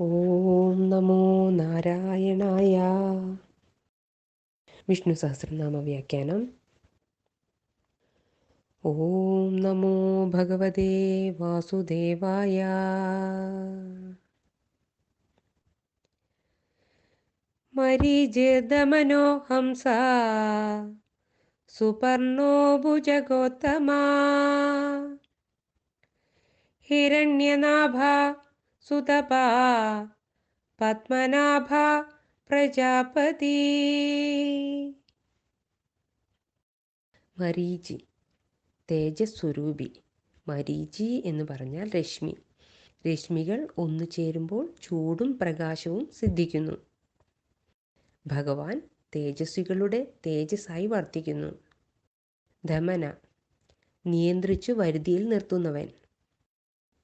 ഓം നമോ നാരായണായ. വിഷ്ണു സഹസ്രനാമ വ്യാഖ്യാനം. ഓം നമോ ഭഗവതേ വാസുദേവായ. മരീചിർദമനോ സുപർണോഭുജഗോത്തമാ സുപർണോ ഭുജഗോത്തമാ. ഹിരണ്യനാഭ സുതപാ പത്മനാഭ പ്രജാപതി മരീചി തേജസ്വരൂപി മരീചി എന്ന് പറഞ്ഞാൽ രശ്മി. രശ്മികൾ ഒന്നു ചേരുമ്പോൾ ചൂടും പ്രകാശവും സിദ്ധിക്കുന്നു. ഭഗവാൻ തേജസ്വികളുടെ തേജസ്സായി വർത്തിക്കുന്നു. ധമന നിയന്ത്രിച്ചു വരുതിയിൽ നിർത്തുന്നവൻ.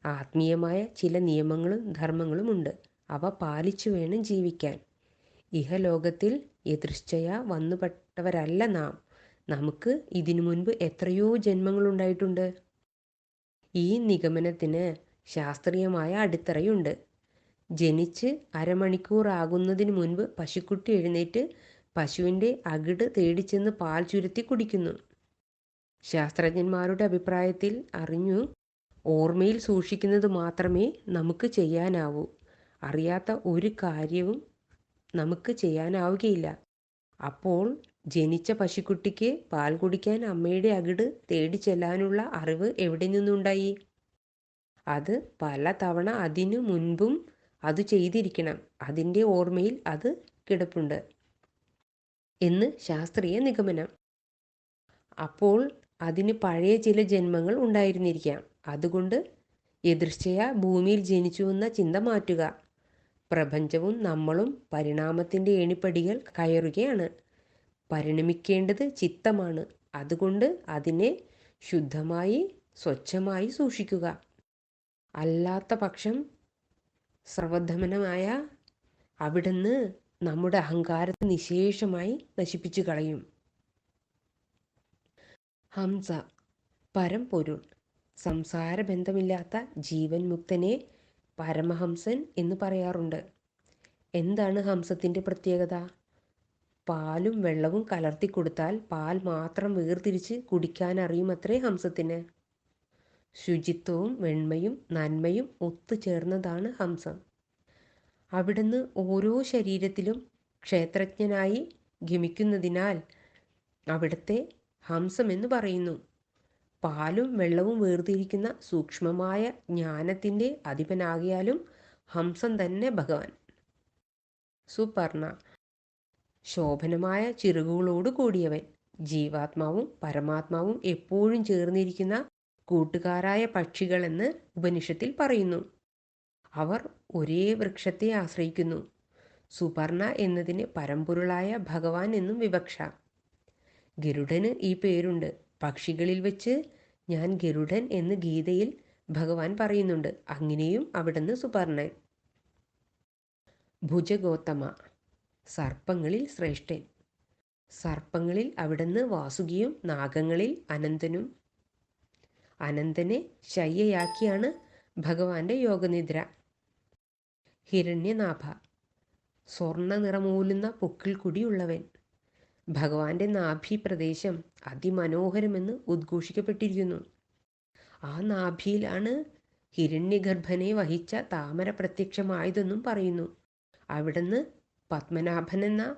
ആത്മീയമായ ചില നിയമങ്ങളും ധർമ്മങ്ങളുമുണ്ട് അവ പാലിച്ചു വേണം ജീവിക്കാൻ. ഇഹലോകത്തിൽ എതിർച്ചയ വന്നുപെട്ടവരല്ല നാം. നമുക്ക് ഇതിനു മുൻപ് എത്രയോ ജന്മങ്ങളുണ്ടായിട്ടുണ്ട്. ഈ നിഗമനത്തിന് ശാസ്ത്രീയമായ അടിത്തറയുണ്ട്. ജനിച്ച് അരമണിക്കൂർ ആകുന്നതിന് മുൻപ് പശുക്കുട്ടി എഴുന്നേറ്റ് പശുവിന്റെ അകിട് തേടിച്ചെന്ന് പാൽ ചുരുത്തി കുടിക്കുന്നു. ശാസ്ത്രജ്ഞന്മാരുടെ അഭിപ്രായത്തിൽ അറിഞ്ഞു ഓർമ്മയിൽ സൂക്ഷിക്കുന്നത് മാത്രമേ നമുക്ക് ചെയ്യാനാവൂ. അറിയാത്ത ഒരു കാര്യവും നമുക്ക് ചെയ്യാനാവുകയില്ല. അപ്പോൾ ജനിച്ച പശുക്കുട്ടിക്ക് പാൽ കുടിക്കാൻ അമ്മയുടെ അകിട് തേടി ചെല്ലാനുള്ള അറിവ് എവിടെ നിന്നുണ്ടായി? അത് പല തവണ അതിനു മുൻപും അത് ചെയ്തിരിക്കണം. അതിന്റെ ഓർമ്മയിൽ അത് കിടപ്പുണ്ട്. എന്ന് ശാസ്ത്രീയ നിഗമനം. അപ്പോൾ അതിന് പഴയ ചില ജന്മങ്ങൾ ഉണ്ടായിരുന്നിരിക്കാം. അതുകൊണ്ട് എതിർച്ചയ ഭൂമിയിൽ ജനിച്ചുവെന്ന ചിന്ത മാറ്റുക. പ്രപഞ്ചവും നമ്മളും പരിണാമത്തിന്റെ ഏണിപ്പടികൾ കയറുകയാണ്. പരിണമിക്കേണ്ടത് ചിത്തമാണ്. അതുകൊണ്ട് അതിനെ ശുദ്ധമായി സ്വച്ഛമായി സൂക്ഷിക്കുക. അല്ലാത്ത പക്ഷം സർവധമനമായ അവിടുന്ന് നമ്മുടെ അഹങ്കാരത്തെ നിശേഷമായി നശിപ്പിച്ചു കളയും. ഹംസ പരംപൊരുൾ. സംസാരബന്ധമില്ലാത്ത ജീവൻ മുക്തനെ പരമഹംസൻ എന്ന് പറയാറുണ്ട്. എന്താണ് ഹംസത്തിന്റെ പ്രത്യേകത? പാലും വെള്ളവും കലർത്തി കൊടുത്താൽ പാൽ മാത്രം വേർതിരിച്ച് കുടിക്കാൻ അറിയുമത്രേ ഹംസത്തിന്. ശുചിത്വവും വെണ്മയും നന്മയും ഒത്തുചേർന്നതാണ് ഹംസം. അവിടുന്ന് ഓരോ ശരീരത്തിലും ക്ഷേത്രജ്ഞനായി ഗമിക്കുന്നതിനാൽ അവിടുത്തെ എന്ന് പറയുന്നു. പാലും വെള്ളവും വേർതിരിക്കുന്ന സൂക്ഷ്മമായ ജ്ഞാനത്തിന്റെ അധിപനാകിയാലും ഹംസൻ തന്നെ ഭഗവാൻ. സുപർണ. ശോഭനമായ ചിറകുകളോട് കൂടിയവൻ ജീവാത്മാവും പരമാത്മാവും എപ്പോഴും ചേർന്നിരിക്കുന്ന കൂട്ടുകാരായ പക്ഷികളെന്ന് ഉപനിഷത്തിൽ പറയുന്നു. അവർ ഒരേ വൃക്ഷത്തെ ആശ്രയിക്കുന്നു. സുപർണ എന്നതിന് പരമ്പൊരുളായ ഭഗവാൻ എന്നും വിവക്ഷ. ഗരുഡന് ഈ പേരുണ്ട്. പക്ഷികളിൽ വെച്ച് ഞാൻ ഗരുഡൻ എന്ന് ഗീതയിൽ ഭഗവാൻ പറയുന്നുണ്ട്. അങ്ങനെയും അവിടുന്ന് സുപർണൻ. ഭുജഗോത്തമ. സർപ്പങ്ങളിൽ ശ്രേഷ്ഠൻ. സർപ്പങ്ങളിൽ അവിടുന്ന് വാസുകിയും നാഗങ്ങളിൽ അനന്തനും. അനന്തനെ ശയ്യയാക്കിയാണ് ഭഗവാന്റെ യോഗനിദ്ര. ഹിരണ്യനാഭ. സ്വർണ നിറമൂലുന്ന പൊക്കിൽ കുടിയുള്ളവൻ. ഭഗവാന്റെ നാഭി പ്രദേശം അതിമനോഹരമെന്ന് ഉദ്ഘോഷിക്കപ്പെട്ടിരിക്കുന്നു. ആ നാഭിയിലാണ് ഹിരണ്യഗർഭനെ വഹിച്ച താമര പ്രത്യക്ഷമായതെന്നും പറയുന്നു. അവിടുന്ന് പത്മനാഭൻ എന്ന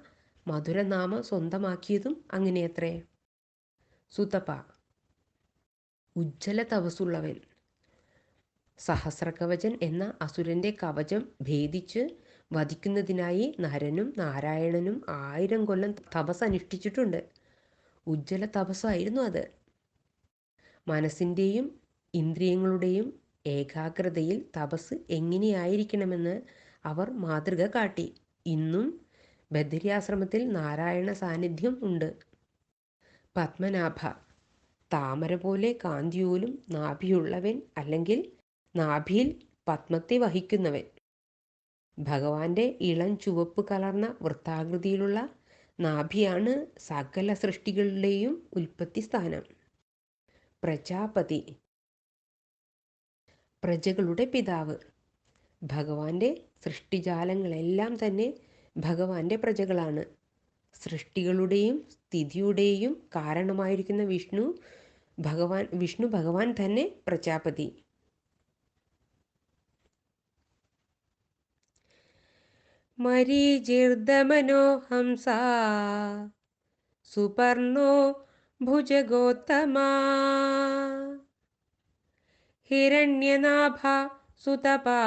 മധുരനാമം സ്വന്തമാക്കിയതും അങ്ങനെയത്രേ. സുതപ ഉജ്ജ്വല തപസ്സുള്ളവൻ. സഹസ്രകവചൻ എന്ന അസുരന്റെ കവചം ഭേദിച്ച് വധിക്കുന്നതിനായി നരനും നാരായണനും ആയിരം കൊല്ലം തപസ് അനുഷ്ഠിച്ചിട്ടുണ്ട് ഉജ്ജ്വല തപസ്സായിരുന്നു അത്. മനസ്സിന്റെയും ഇന്ദ്രിയങ്ങളുടെയും ഏകാഗ്രതയിൽ തപസ് എങ്ങനെയായിരിക്കണമെന്ന് അവർ മാതൃക കാട്ടി. ഇന്നും ബദരിയാശ്രമത്തിൽ നാരായണ സാന്നിധ്യം ഉണ്ട്. പത്മനാഭ. താമര പോലെ കാന്തിയോലും നാഭിയുള്ളവൻ അല്ലെങ്കിൽ നാഭിയിൽ പത്മത്തെ വഹിക്കുന്നവൻ. ഭഗവാന്റെ ഇളം ചുവപ്പ് കലർന്ന വൃത്താകൃതിയിലുള്ള നാഭിയാണ് സകല സൃഷ്ടികളുടെയും ഉൽപ്പത്തി സ്ഥാനം. പ്രജാപതി. പ്രജകളുടെ പിതാവ്. ഭഗവാന്റെ സൃഷ്ടിജാലങ്ങളെല്ലാം തന്നെ ഭഗവാന്റെ പ്രജകളാണ്. സൃഷ്ടികളുടെയും സ്ഥിതിയുടെയും കാരണമായിരിക്കുന്ന വിഷ്ണു ഭഗവാൻ വിഷ്ണു ഭഗവാൻ തന്നെ പ്രജാപതി. മരീചിർദമനോ ഹംസ സുപർണോ ഭുജഗോത്തമാ ഹിരണ്യനാഭ സുതപാ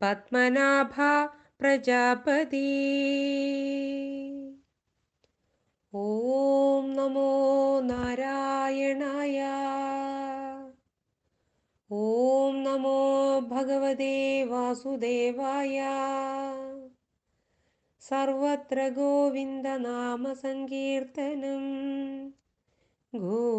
പത്മനാഭ പ്രജാപതി ഓം നമോ നാരായണായ ഓം നമോ ഭഗവതേ വാസുദേവായ സർവത്ര ഗോവിന്ദനാമസങ്കീർത്തനം ഗോവിന്ദ